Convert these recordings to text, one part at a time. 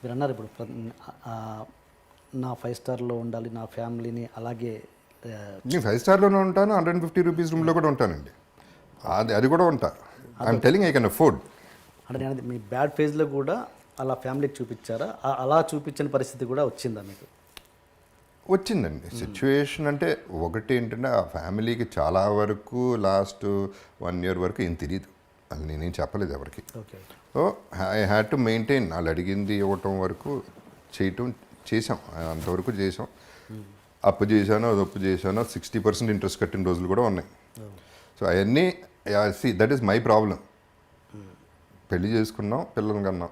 మీరు అన్నారు ఇప్పుడు నా ఫైవ్ స్టార్లో ఉండాలి నా ఫ్యామిలీని అలాగే నేను ఫైవ్ స్టార్లోనే ఉంటాను హండ్రెడ్ అండ్ ఫిఫ్టీ రూపీస్ రూమ్లో కూడా ఉంటానండి. అది అది కూడా ఉంటా. I'm telling I can afford అంటే నేను మీ బ్యాడ్ ఫేజ్లో కూడా అలా ఫ్యామిలీకి చూపించారా? అలా చూపించని పరిస్థితి కూడా వచ్చిందా మీకు? వచ్చిందండి. సిచ్యువేషన్ అంటే ఒకటి ఏంటంటే ఆ ఫ్యామిలీకి చాలా వరకు లాస్ట్ వన్ ఇయర్ వరకు ఏం తెలియదు అది నేనేం చెప్పలేదు ఎవరికి. So I had to maintain వాళ్ళు అడిగింది ఇవ్వటం వరకు చేయటం చేసాం అంతవరకు చేసాం అప్పు చేశాను అది అప్పు చేశాను సిక్స్టీ పర్సెంట్ ఇంట్రెస్ట్ కట్టిన రోజులు కూడా ఉన్నాయి. సో అవన్నీ see that is my problem పెళ్ళి చేసుకున్నాం పిల్లల్ని కన్నాం.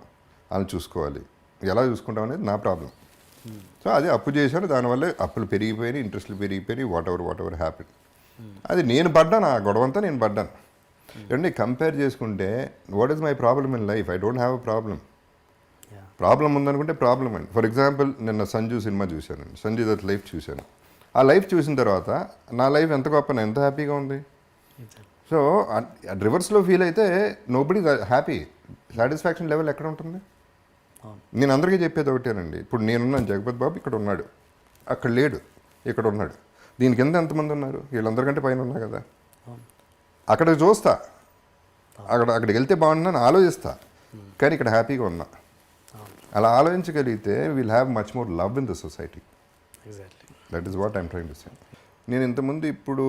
వాళ్ళని చూసుకోవాలి. ఎలా చూసుకుంటాం అనేది నా ప్రాబ్లం సో అది అప్పు చేశాను. దానివల్ల అప్పులు పెరిగిపోయినాయి ఇంట్రెస్ట్లు పెరిగిపోయినాయి whatever whatever happy అది నేను పడ్డాను ఆ గొడవంతా నేను పడ్డాను. ఏమండి కంపేర్ చేసుకుంటే what is my problem in life I don't have a problem problem ఉందనుకుంటే problem అండి. ఫర్ ఎగ్జాంపుల్ నిన్న సంజు సినిమా చూశానండి సంజు దత్ లైఫ్ చూశాను. ఆ లైఫ్ చూసిన తర్వాత నా లైఫ్ ఎంత గొప్ప ఎంత హ్యాపీగా ఉంది? సో రివర్స్లో ఫీల్ అయితే నోబడి హ్యాపీ సాటిస్ఫాక్షన్ లెవెల్ ఎక్కడ ఉంటుంది? నేను అందరికీ చెప్పేది ఒకటేనండి. ఇప్పుడు నేనున్నాను జగపతి బాబు ఇక్కడ ఉన్నాడు. అక్కడ లేడు ఇక్కడ ఉన్నాడు. దీని కింద ఎంతమంది ఉన్నారు? వీళ్ళందరికంటే పైన ఉన్నా కదా. అక్కడ చూస్తా. అక్కడ అక్కడికి వెళ్తే బాగుందని ఆలోచిస్తా. కానీ ఇక్కడ హ్యాపీగా ఉన్నా. అలా ఆలోచించగలిగితే will have much more love in the society exactly that is what I'm trying to say నేను ఇంతకుముందు ఇప్పుడు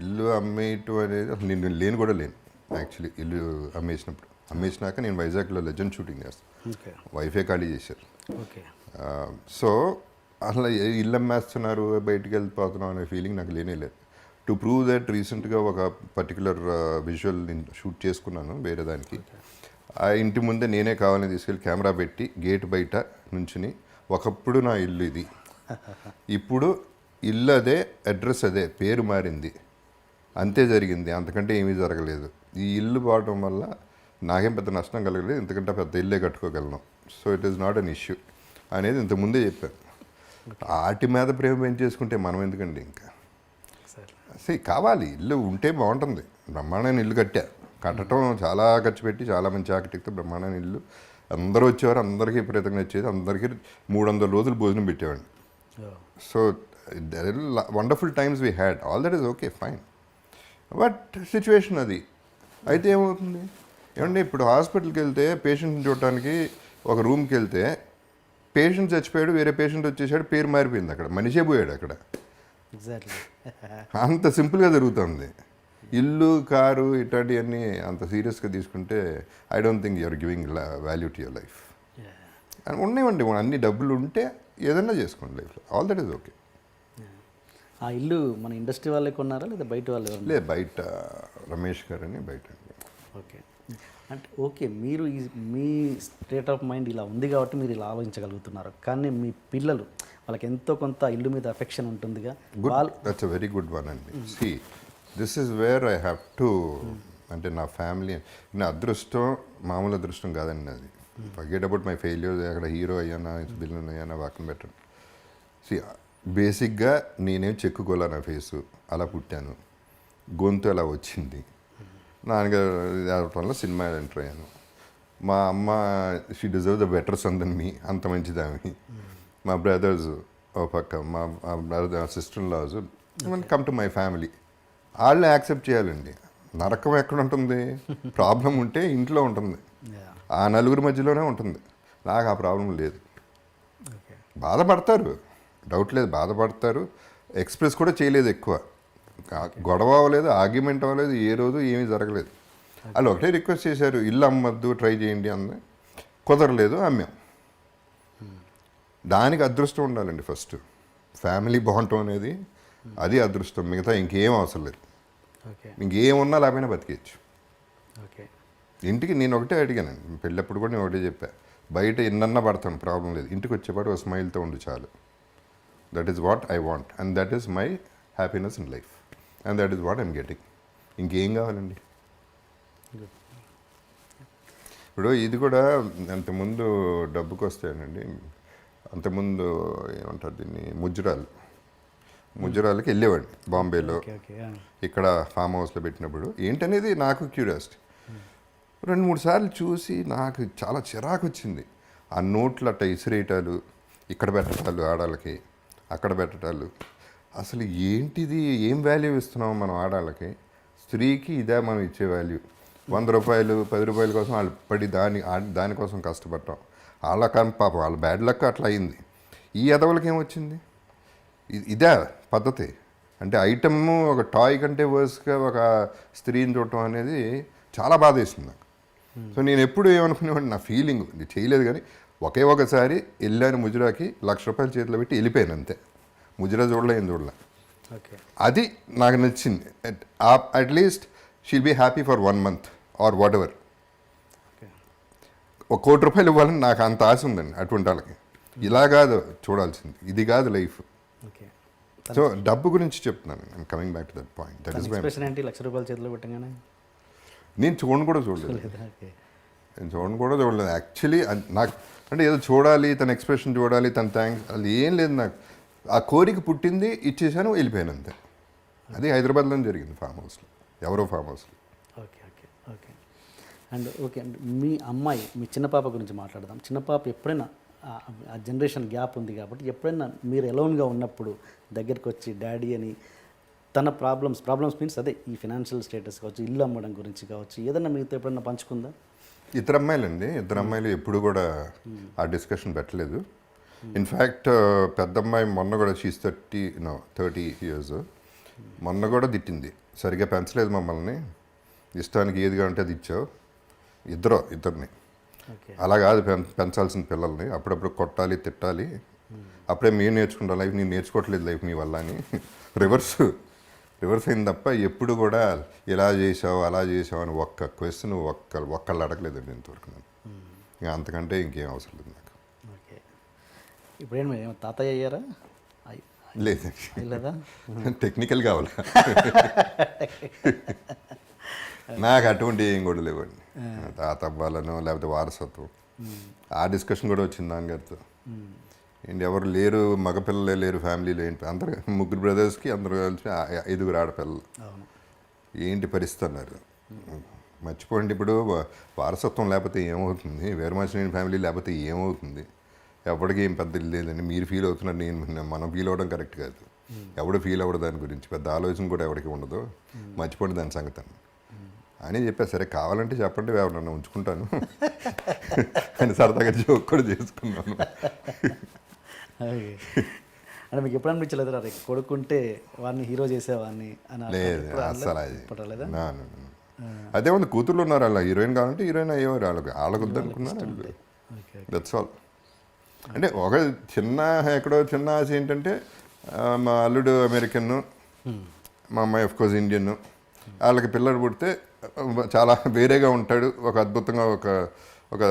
ఇల్లు అమ్మేయటం అనేది అసలు నేను లేను కూడా లేను. యాక్చువల్లీ ఇల్లు అమ్మేసినప్పుడు. అమ్మేసినాక నేను వైజాగ్లో లెజెండ్ షూటింగ్ చేస్తాను వైఫే ఖాళీ చేశారు. ఓకే. సో అసలు ఇల్లు అమ్మేస్తున్నారు బయటికి వెళ్ళిపోతున్నాం అనే ఫీలింగ్ నాకు లేనే లేదు. టు ప్రూవ్ దట్ రీసెంట్గా ఒక పర్టికులర్ విజువల్ నేను షూట్ చేసుకున్నాను వేరే దానికి. ఆ ఇంటి ముందే నేనే కావాలని తీసుకెళ్ళి కెమెరా పెట్టి గేట్ బయట నుంచుని ఒకప్పుడు నా ఇల్లు ఇది. ఇప్పుడు ఇల్లు అదే అడ్రస్ అదే పేరు మారింది. అంతే జరిగింది. అంతకంటే ఏమీ జరగలేదు. ఈ ఇల్లు పోవడం వల్ల నాకేం పెద్ద నష్టం కలగలేదు. ఎందుకంటే పెద్ద ఇల్లే కట్టుకోగలను. So it is not an issue అనేది ఇంతకుముందే చెప్పాను. ఆటి మీద ప్రేమ పెంచేసుకుంటే మనం ఎందుకండి ఇంకా? సే కావాలి. ఇల్లు ఉంటే బాగుంటుంది. బ్రహ్మాండమైన ఇల్లు కట్టా. కట్టడం చాలా ఖర్చు పెట్టి చాలా మంచి ఆర్కిటెక్ట్ బ్రహ్మాండమైన ఇల్లు. అందరూ వచ్చేవారు అందరికీ విపరీతంగా వచ్చేది. అందరికీ మూడు వందల రోజులు భోజనం పెట్టేవాడిని. So there wonderful times we had all that is okay fine but situation అది. అయితే ఏమవుతుంది? ఏమంటే ఇప్పుడు హాస్పిటల్కి వెళ్తే పేషెంట్ని చూడటానికి ఒక రూమ్కి వెళ్తే పేషెంట్ చచ్చిపోయాడు వేరే పేషెంట్ వచ్చేసాడు పేరు మారిపోయింది అక్కడ. మనిషే పోయాడు అక్కడ. అంత సింపుల్గా జరుగుతుంది. ఇల్లు కారు ఇట్లాంటివన్నీ అంత సీరియస్గా తీసుకుంటే I don't think you're giving value to your life ఉన్నాయండి అన్ని డబ్బులు ఉంటే ఏదన్నా చేసుకోండి లైఫ్లో. ఆల్ దట్ ఈస్ ఓకే ఆ ఇల్లు మన ఇండస్ట్రీ వాళ్ళే కొన్నారా లేదా బయట వాళ్ళు ఎవరు లే బయట రమేష్ గారు అని బయట ఓకే. అంటే ఓకే మీరు మీ స్టేట్ ఆఫ్ మైండ్ ఇలా ఉంది కాబట్టి మీరు ఇలా ఆలోచించగలుగుతున్నారు. కానీ మీ పిల్లలు వాళ్ళకి ఎంతో కొంత ఇల్లు మీద అఫెక్షన్ ఉంటుందిగా. That's a very good one అండి. See this is where I have to అంటే నా ఫ్యామిలీ నా అదృష్టం మామూలు అదృష్టం కాదండి అది. ఫర్గెట్ అబౌట్ మై ఫెయిల్యూర్ అక్కడ హీరో అయ్యానా బిల్లు అయ్యానా వాకం పెట్టండి సి బేసిక్గా నేనేం చెక్కుకోలే నా ఫేసు అలా పుట్టాను. గొంతు అలా వచ్చింది. నాన్నగారు వల్ల సినిమా ఎంటర్ అయ్యాను. మా అమ్మ she deserve the better son than me అంత మంచిది ఆమె మా బ్రదర్స్ ఓ పక్క మా brother sister laws come to my family వాళ్ళని యాక్సెప్ట్ చేయాలండి. నరకం ఎక్కడ ఉంటుంది? ప్రాబ్లం ఉంటే ఇంట్లో ఉంటుంది. ఆ నలుగురి మధ్యలోనే ఉంటుంది. నాకు ఆ ప్రాబ్లం లేదు. బాధపడతారు. డౌట్ లేదు బాధపడతారు. ఎక్స్ప్రెస్ కూడా చేయలేదు ఎక్కువ. గొడవ అవ్వలేదు ఆర్గ్యుమెంట్ అవ్వలేదు ఏ రోజు ఏమీ జరగలేదు. వాళ్ళు ఒకటే రిక్వెస్ట్ చేశారు ఇల్లు అమ్మద్దు ట్రై చేయండి అంది. కుదరలేదు అమ్మాం. దానికి అదృష్టం ఉండాలండి ఫస్ట్. ఫ్యామిలీ బాగుంటాం అనేది అది అదృష్టం. మిగతా ఇంకేం అవసరం లేదు. ఇంకేమున్నా లేకపోయినా బతికేయచ్చు. ఓకే. ఇంటికి నేను ఒకటే అడిగానండి. పెళ్ళప్పుడు కూడా నేను ఒకటే చెప్పా. బయట ఎన్నన్నా పడతాను ప్రాబ్లం లేదు. ఇంటికి వచ్చేపాటు ఒక స్మైల్తో ఉండు చాలు. That is what I want and that is my happiness in life and that is what I'm getting ఇంకేం కావాలండి? ఇప్పుడు ఇది కూడా అంతకుముందు డబ్బుకి వస్తాయనండి అంతకుముందు ఏమంటారు దీన్ని? ముజ్జరాలు ముజ్జరాలకి వెళ్ళేవాడిని బాంబేలో. ఇక్కడ ఫామ్ హౌస్లో పెట్టినప్పుడు. ఏంటనేది నాకు క్యూరియాసిటీ. రెండు మూడు సార్లు చూసి నాకు చాలా చిరాకు వచ్చింది. ఆ నోట్లు అట్ట ఇసిరేయటాలు ఇక్కడ పెట్టటాలు ఆడాళ్ళకి అక్కడ పెట్టటాలు. అసలు ఏంటిది? ఏం వాల్యూ ఇస్తున్నాం మనం ఆడాళ్ళకి? స్త్రీకి ఇదే మనం ఇచ్చే వాల్యూ వంద రూపాయలు పది రూపాయల కోసం వాళ్ళు పడి దాని దానికోసం కష్టపడటం. వాళ్ళ కానీ పాపం వాళ్ళ బ్యాడ్ లక్ అట్లా అయింది. ఈ ఎదవలకి ఏమొచ్చింది? ఇదే పద్ధతి. అంటే ఐటమ్ ఒక టాయ్ కంటే వర్స్గా ఒక స్త్రీని చూడటం అనేది చాలా బాధ వేసింది నాకు. సో నేను ఎప్పుడు ఏమనుకునేవాడిని? నా ఫీలింగ్ ఇది చేయలేదు కానీ ఒకే ఒకసారి వెళ్ళాను ముజరాకి లక్ష రూపాయలు చేతిలో పెట్టి వెళ్ళిపోయాను అంతే. ముజరా చూడలే ఏం చూడలే. అది నాకు నచ్చింది. At least she'll be happy for one month or whatever ఒక కోటి రూపాయలు ఇవ్వాలని నాకు అంత ఆశ ఉందండి అటువంటి వాళ్ళకి. ఇలా కాదు చూడాల్సింది. ఇది కాదు లైఫ్. సో డబ్బు గురించి చెప్తున్నాను I'm coming back to that point that is lakh రూపాయలు చేతిలో పెట్టగానే? నేను చూడను కూడా చూడలేదు. నేను చూడను కూడా చూడలేదు. యాక్చువల్లీ నాకు అంటే ఏదో చూడాలి తన ఎక్స్ప్రెషన్ చూడాలి తన థ్యాంక్స్ అది ఏం లేదు నాకు. ఆ కోరిక పుట్టింది ఇచ్చేసాను వెళ్ళిపోయాను అంతే. అది హైదరాబాద్లో జరిగింది ఫామ్ హౌస్లో ఎవరో ఫామ్ హౌస్లో okay okay okay. And okay and మీ అమ్మాయి మీ చిన్న పాప గురించి మాట్లాడదాం. చిన్న పాప ఎప్పుడైనా ఆ- జనరేషన్ గ్యాప్ ఉంది కాబట్టి ఎప్పుడైనా మీరు ఎలోన్గా ఉన్నప్పుడు దగ్గరికి వచ్చి డాడీ అని తన ప్రాబ్లమ్స్ ప్రాబ్లమ్స్ మీన్స్ అదే ఈ ఫినాన్షియల్ స్టేటస్ కావచ్చు ఇల్లు అమ్మడం గురించి కావచ్చు ఏదైనా మీతో ఎప్పుడైనా పంచుకుందా? ఇద్దరు అమ్మాయిలండి. ఇద్దరు అమ్మాయిలు ఎప్పుడు కూడా ఆ డిస్కషన్ పెట్టలేదు. ఇన్ఫ్యాక్ట్ పెద్ద అమ్మాయి మొన్న కూడా she's thirty no thirty years మొన్న కూడా తిట్టింది. సరిగ్గా పెంచలేదు మమ్మల్ని. ఇష్టానికి ఏదిగా ఉంటే అది ఇచ్చావు. ఇద్దరు ఇద్దరిని. అలా కాదు పెంచాల్సిన పిల్లల్ని అప్పుడప్పుడు కొట్టాలి తిట్టాలి. అప్పుడే మేము నేర్చుకుంటాం లైఫ్ నేను నేర్చుకోవట్లేదు లైఫ్ మీ వల్ల అని. రివర్స్ రివర్స్ అయింది తప్ప ఎప్పుడు కూడా ఇలా చేసావు అలా చేసావు అని ఒక్క క్వశ్చన్ ఒక్క ఒక్కళ్ళు అడగలేదండి ఇంతవరకు నేను ఇంకా అంతకంటే ఇంకేం అవసరం లేదు నాకు. ఓకే. ఇప్పుడేం తాతయ్య అయ్యారా? అయ్- లేదండి. అయ్యలేదా? టెక్నికల్ కావాలా? నాకు అటువంటి ఏం కూడా లేవండి. తాత అవ్వాలనో లేకపోతే వారసత్వం. ఆ డిస్కషన్ కూడా వచ్చింది నాన్నగారితో. ఏంటి ఎవరు లేరు మగపిల్లలే లేరు ఫ్యామిలీలో ఏంటి? అందరు ముగ్గురు బ్రదర్స్కి అందరూ కలిసి ఐదుగురు ఆడపిల్లలు. ఏంటి పరిస్థితి అన్నారు. మర్చిపోండి ఇప్పుడు వారసత్వం లేకపోతే ఏమవుతుంది? వేరుమాసిన ఫ్యామిలీ లేకపోతే ఏమవుతుంది? ఎవరికి ఏం పెద్ద లేదండి. మీరు ఫీల్ అవుతున్నారు నేను మనం ఫీల్ అవ్వడం కరెక్ట్ కాదు. ఎవడు ఫీల్ అవ్వడు దాని గురించి పెద్ద ఆలోచన కూడా ఎవరికి ఉండదు. మర్చిపోండి దాని సంగతి అని అని చెప్పా సరే కావాలంటే చెప్పండి ఎవరన్నా ఉంచుకుంటాను. అని సరదాగా జోక్ కూడా చేసుకున్నాను. అంటే మీకు ఎప్పుడు అనిపించలేదు? రే కొడుకుంటే వాడిని హీరో చేసేవాడిని అని లేదు? అస్సలు అది ఉంది కూతుర్లు ఉన్నారు అలా. హీరోయిన్ కావాలంటే హీరోయిన్ అయ్యేవారు వాళ్ళకి వాళ్ళకు వద్దనుకున్నాను ఓకే దట్స్ ఆల్ అంటే ఒక చిన్న ఎక్కడో చిన్న ఆశ ఏంటంటే మా అల్లుడు అమెరికన్ మా అమ్మాయి ఆఫ్ కోర్స్ ఇండియన్ వాళ్ళకి పిల్లడు పుడితే చాలా వేరేగా ఉంటాడు. ఒక అద్భుతంగా ఒక ఒక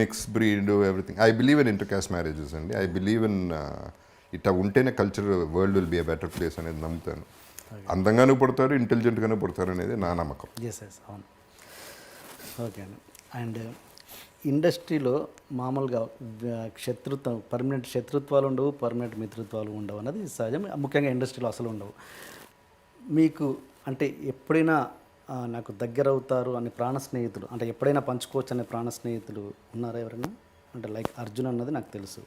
mix breed everything I believe in inter caste marriages అండి ఐ బిలీవ్ ఇన్ ఇట్లా ఉంటేనే culture world will be a better place అనేది నమ్ముతాను. అందంగానూ పుడతారు ఇంటెలిజెంట్గానూ పుడతారు అనేది నా నమ్మకం. ఎస్ ఎస్ అవును. ఓకే అండి. అండ్ ఇండస్ట్రీలో మామూలుగా శత్రుత్వం పర్మనెంట్ శత్రుత్వాలు ఉండవు పర్మనెంట్ మిత్రుత్వాలు ఉండవు అన్నది సహజం. ముఖ్యంగా ఇండస్ట్రీలో అసలు ఉండవు. మీకు అంటే ఎప్పుడైనా నాకు దగ్గర అవుతారు అని ప్రాణ స్నేహితులు అంటే ఎప్పుడైనా పంచుకోవచ్చు అనే ప్రాణ స్నేహితులు ఉన్నారా ఎవరైనా? అంటే లైక్ అర్జున్ అన్నది నాకు తెలుసు.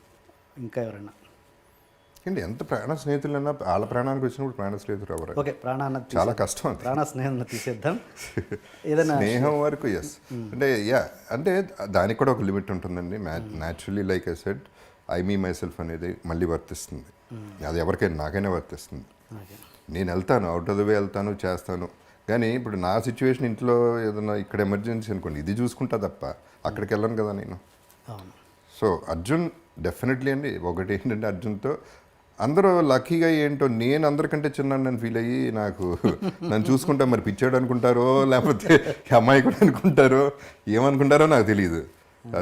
ఇంకా ఎవరైనా? ఏంటి ఎంత ప్రాణ స్నేహితులన్నా వాళ్ళ ప్రాణానికి వచ్చినప్పుడు ప్రాణ స్నేహితులు ఎవరు? ఓకే ప్రాణ అన్నది చాలా కష్టం ప్రాణ స్నేహం తీసేద్దాం. ఏదైనా స్నేహం వరకు ఎస్ అంటే యా అంటే దానికి కూడా ఒక లిమిట్ ఉంటుందండి. Naturally like I said I me myself అనేది మళ్ళీ వర్తిస్తుంది. అది ఎవరికైనా నాకైనా వర్తిస్తుంది. నేను వెళ్తాను అవుట్ ఆఫ్ ద వే వెళ్తాను చేస్తాను. కానీ ఇప్పుడు నా సిచ్యువేషన్ ఇంట్లో ఏదైనా ఇక్కడ ఎమర్జెన్సీ అనుకోండి ఇది చూసుకుంటా తప్ప అక్కడికి వెళ్ళను కదా నేను. సో అర్జున్ డెఫినెట్లీ అండి. ఒకటి ఏంటంటే అర్జున్తో అందరూ లక్కీగా ఏంటో నేను అందరికంటే చిన్నాను ఫీల్ అయ్యి నాకు నన్ను చూసుకుంటా మరి పిచ్చాడు అనుకుంటారో లేకపోతే అమ్మాయి కూడా అనుకుంటారో ఏమనుకుంటారో నాకు తెలియదు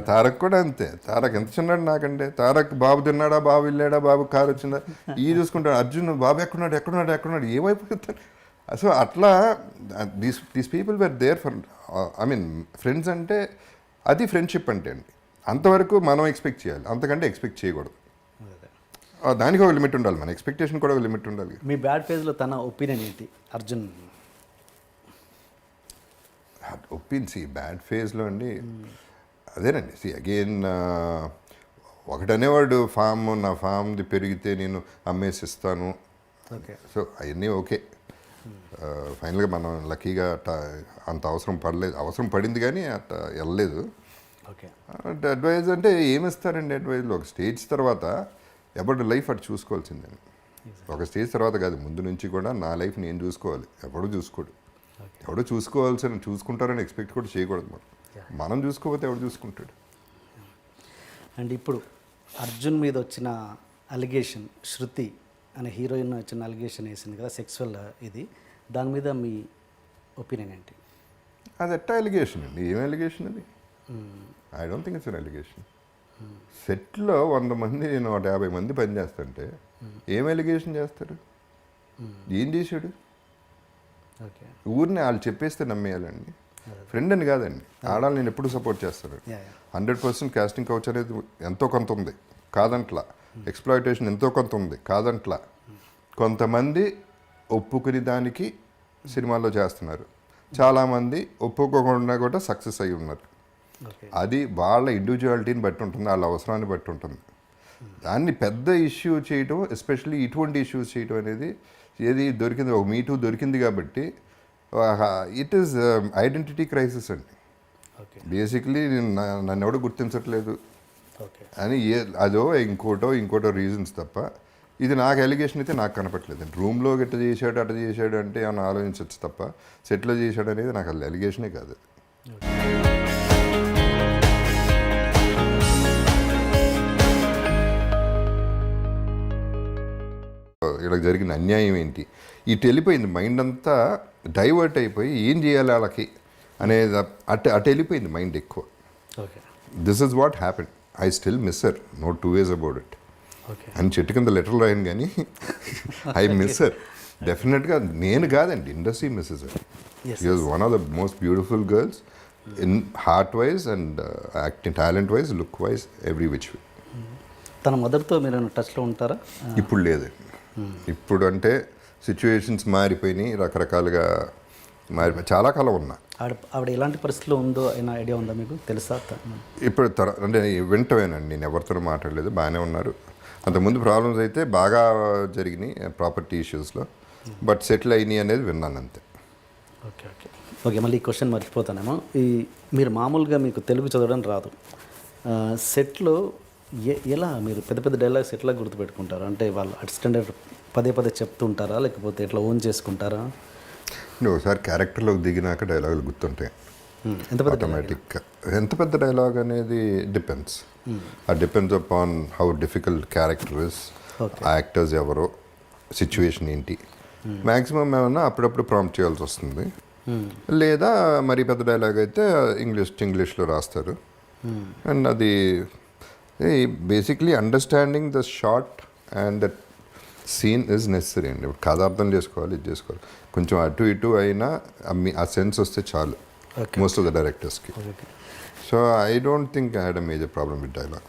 తారక్ కూడా అంతే. తారక్ ఎంత చిన్నాడు నాకంటే. తారక్ బాబు తిన్నాడా బాబు వెళ్ళాడా బాబు కారు వచ్చిందా ఈ చూసుకుంటాడు. అర్జున్ బాబు ఎక్కడున్నాడు ఎక్కడున్నాడు ఎక్కడున్నాడు ఏమైపోతాడు సో అట్లా these these people where there for I mean friends అంటే అది ఫ్రెండ్షిప్ అంటే అండి. అంతవరకు మనం ఎక్స్పెక్ట్ చేయాలి. అంతకంటే ఎక్స్పెక్ట్ చేయకూడదు. దానికి ఒక లిమిట్ ఉండాలి మన. ఎక్స్పెక్టేషన్ కూడా ఒక లిమిట్ ఉండాలి. మీ బ్యాడ్ ఫేజ్లో తన ఒపీనియన్ ఏంటి? అర్జున్. ఒప్పింది సి బ్యాడ్ ఫేజ్లో అండి. అదేనండి. సి అగైన్ ఒకటనేవాడు ఫామ్ నా ఫామ్ది పెరిగితే నేను అమ్మేసి ఇస్తాను ఓకే. సో అవన్నీ ఓకే. ఫైనల్గా మనం లక్కీగా అట్ట అంత అవసరం పడలేదు. అవసరం పడింది కానీ అట్ట వెళ్ళలేదు. ఓకే. అంటే అడ్వైజ్ అంటే ఏమిస్తారండి అడ్వైజ్లో ఒక స్టేజ్ తర్వాత ఎవరి లైఫ్ అటు చూసుకోవాల్సిందని ఒక స్టేజ్ తర్వాత కాదు ముందు నుంచి కూడా నా లైఫ్ నేను చూసుకోవాలి. ఎవడు చూసుకోడు. ఎవడో చూసుకోవాల్సిన చూసుకుంటారని ఎక్స్పెక్ట్ కూడా చేయకూడదు మనం. మనం చూసుకోకపోతే ఎవడు చూసుకుంటాడు? అండ్ ఇప్పుడు అర్జున్ మీద వచ్చిన అలిగేషన్ శృతి అనే హీరోయిన్ వచ్చిన అలిగేషన్ వేసింది కదా సెక్సువల్ ఇది. దాని మీద మీ ఒపీనియన్ ఏంటి? అది ఎట్టా ఎలిగేషన్ అండి? ఏం ఎలిగేషన్ అది? I don't think it's an allegation సెట్లో వంద మంది నూట యాభై మంది పనిచేస్తుంటే ఏం ఎలిగేషన్ చేస్తారు? ఏం చేశాడు? ఓకే ఊరిని వాళ్ళు చెప్పేస్తే నమ్మేయాలండి. ఫ్రెండ్ అని కాదండి. ఆడాలి నేను ఎప్పుడు సపోర్ట్ చేస్తాను హండ్రెడ్ పర్సెంట్ కాస్టింగ్ కౌచ్ అనేది ఎంతో కొంత ఉంది. కాదంట్లా. ఎక్స్ప్లాయిటేషన్ ఎంతో కొంత ఉంది. కాదంట్లా. కొంతమంది ఒప్పుకుని దానికి సినిమాల్లో చేస్తున్నారు. చాలామంది ఒప్పుకోకుండా కూడా సక్సెస్ అయి ఉన్నారు. అది వాళ్ళ ఇండివిజువాలిటీని బట్టి ఉంటుంది వాళ్ళ అవసరాన్ని బట్టి ఉంటుంది. దాన్ని పెద్ద ఇష్యూ చేయటం ఎస్పెషల్లీ ఇటువంటి ఇష్యూస్ చేయటం అనేది ఏది దొరికింది ఒక మీటూ దొరికింది కాబట్టి ఇట్ ఈస్ ఐడెంటిటీ క్రైసిస్ అండి. బేసిక్లీ నన్ను ఎవడు గుర్తించట్లేదు. అని ఏ అదో ఇంకోటో ఇంకోటో రీజన్స్ తప్ప ఇది నాకు ఎలిగేషన్ అయితే నాకు కనపట్లేదు రూమ్లో గట్ట చేశాడు అట్ట చేశాడు అంటే ఏమైనా ఆలోచించవచ్చు తప్ప సెట్లో చేశాడు అనేది నాకు అసలు ఎలిగేషనే కాదు. ఇలా జరిగిన అన్యాయం ఏంటి? ఇటు వెళ్ళిపోయింది మైండ్ అంతా డైవర్ట్ అయిపోయి ఏం చేయాలి వాళ్ళకి అనేది అటు అటు వెళ్ళిపోయింది మైండ్ ఎక్కువ. This is what happen I still miss her no two ways about it అని చెట్టు కింద లెటర్ రాయను కానీ ఐ మిస్సర్ డెఫినెట్గా నేను కాదండి industry misses Yes, is one of the most beautiful girls in heart wise and acting talent wise look wise every which way తన మదర్తో మీరు టచ్లో ఉంటారా? ఇప్పుడు లేదండి ఇప్పుడు అంటే సిచ్యువేషన్స్ మారిపోయినాయి రకరకాలుగా మారిపోయి చాలా కాలం ఉన్నా. ఆవిడ ఆవిడ ఎలాంటి పరిస్థితిలో ఉందో అయినా ఐడియా ఉందా మీకు? తెలుసా? ఇప్పుడు తర అంటే వింటవేనండి నేను ఎవరితోనూ మాట్లాడలేదు బాగానే ఉన్నారు. అంతకుముందు ప్రాబ్లమ్స్ అయితే బాగా జరిగినాయి ప్రాపర్టీ ఇష్యూస్లో బట్ సెటిల్ అయినాయి అనేది విన్నాను అంతే. Okay okay. ఓకే మళ్ళీ ఈ క్వశ్చన్ మర్చిపోతానేమో. ఈ మీరు మామూలుగా మీకు తెలుగు చదవడం రాదు. సెట్లో ఎ ఎలా మీరు పెద్ద పెద్ద డైలాగ్స్ ఎట్లా గుర్తుపెట్టుకుంటారు? అంటే వాళ్ళు అసిస్టెంట్ పదే పదే చెప్తుంటారా? లేకపోతే ఎట్లా ఓన్ చేసుకుంటారా? నువ్వు ఒకసారి క్యారెక్టర్లోకి దిగినాక డైలాగులు గుర్తుంటాయి. ఎంత పెద్ద? ఆటోమేటిక్గా ఎంత పెద్ద డైలాగ్ అనేది డిపెండ్స్ ఆ depends upon how difficult character is. ఆ యాక్టర్స్ ఎవరో సిచ్యువేషన్ ఏంటి. మ్యాక్సిమం ఏమన్నా అప్పుడప్పుడు ప్రాంప్ట్ చేయాల్సి వస్తుంది. లేదా మరి పెద్ద డైలాగ్ అయితే ఇంగ్లీష్ ఇంగ్లీష్లో రాస్తారు. అండ్ అది basically understanding the short and that scene is necessary అండి ఇప్పుడు కథ అర్థం చేసుకోవాలి ఇది చేసుకోవాలి. కొంచెం అటు ఇటు అయినా ఆ మీ- ఆ సెన్స్ వస్తే చాలు. Most of the డైరెక్టర్స్కి so I don't think I had a major problem with dialogue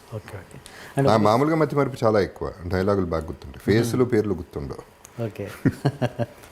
నా మామూలుగా మతి మరపు చాలా ఎక్కువ. డైలాగులు బాగా గుర్తుంటాయి. ఫేస్లు పేర్లు గుర్తుండవు. ఓకే